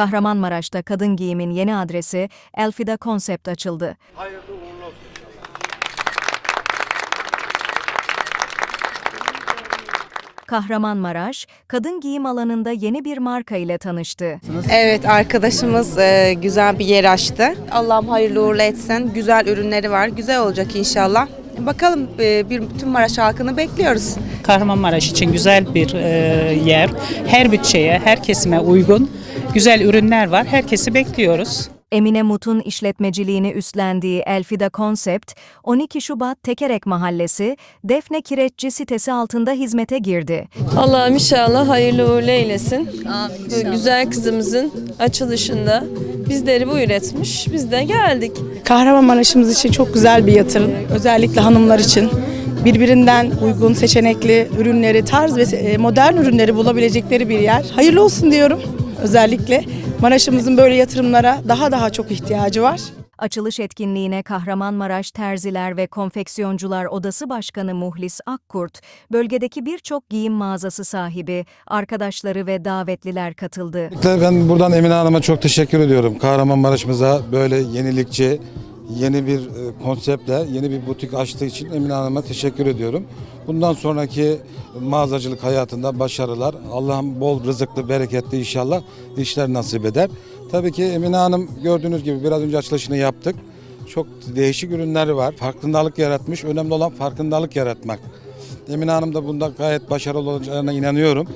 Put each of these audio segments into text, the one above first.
Kahramanmaraş'ta kadın giyimin yeni adresi Elfida Concept açıldı. Hayırlı uğurlu olsun. Kahramanmaraş, kadın giyim alanında yeni bir marka ile tanıştı. Evet arkadaşımız e, güzel bir yer açtı. Allah'ım hayırlı uğurlu etsin. Güzel ürünleri var. Güzel olacak inşallah. Bakalım e, bir bütün Maraş halkını bekliyoruz. Kahramanmaraş için güzel bir e, yer. Her bütçeye, her kesime uygun güzel ürünler var. Herkesi bekliyoruz. Emine Mut'un işletmeciliğini üstlendiği Elfida Concept, 12 Şubat Tekerek Mahallesi, Defne Kireççi sitesi altında hizmete girdi. Allah'ım inşallah hayırlı uğurlu eylesin. Bu güzel kızımızın açılışında bizleri bu üretmiş. Biz de geldik. Kahramanmaraş'ımız için çok güzel bir yatırım. Özellikle hanımlar için birbirinden uygun seçenekli ürünleri, tarz ve e, modern ürünleri bulabilecekleri bir yer. Hayırlı olsun diyorum. Özellikle Maraş'ımızın böyle yatırımlara daha daha çok ihtiyacı var. Açılış etkinliğine Kahramanmaraş Terziler ve Konfeksiyoncular Odası Başkanı Muhlis Akkurt, bölgedeki birçok giyim mağazası sahibi, arkadaşları ve davetliler katıldı. Ben buradan Emine Hanım'a çok teşekkür ediyorum. Kahramanmaraş'ımıza böyle yenilikçi, yeni bir e, konseptle yeni bir butik açtığı için Emine Hanım'a teşekkür ediyorum. Bundan sonraki mağazacılık hayatında başarılar. Allah'ım bol rızıklı, bereketli inşallah işler nasip eder. Tabii ki Emine Hanım gördüğünüz gibi biraz önce açılışını yaptık. Çok değişik ürünleri var. Farkındalık yaratmış. Önemli olan farkındalık yaratmak. Emine Hanım da bunda gayet başarılı olacağına inanıyorum.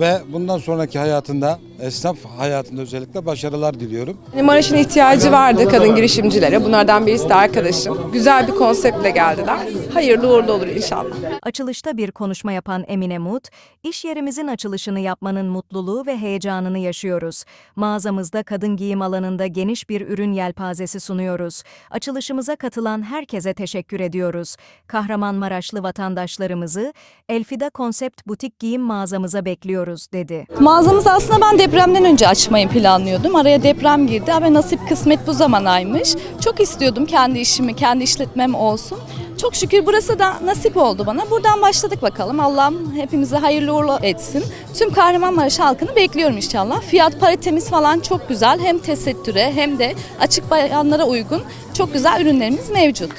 Ve bundan sonraki hayatında, esnaf hayatında özellikle başarılar diliyorum. Maraş'ın ihtiyacı vardı kadın girişimcilere. Bunlardan birisi de arkadaşım. Güzel bir konseptle geldiler. Hayırlı uğurlu olur inşallah. Açılışta bir konuşma yapan Emine Mut, iş yerimizin açılışını yapmanın mutluluğu ve heyecanını yaşıyoruz. Mağazamızda kadın giyim alanında geniş bir ürün yelpazesi sunuyoruz. Açılışımıza katılan herkese teşekkür ediyoruz. Kahramanmaraşlı vatandaşlarımızı Elfida Konsept Butik Giyim mağazamıza bekliyoruz, dedi. Mağazamızı aslında ben depremden önce açmayı planlıyordum. Araya deprem girdi ama nasip kısmet bu zamanaymış. Çok istiyordum kendi işimi, kendi işletmem olsun. Çok şükür burası da nasip oldu bana. Buradan başladık bakalım. Allah'ım hepimize hayırlı uğurlu etsin. Tüm Kahramanmaraş halkını bekliyorum inşallah. Fiyat paritemiz falan çok güzel. Hem tesettüre hem de açık bayanlara uygun çok güzel ürünlerimiz mevcut.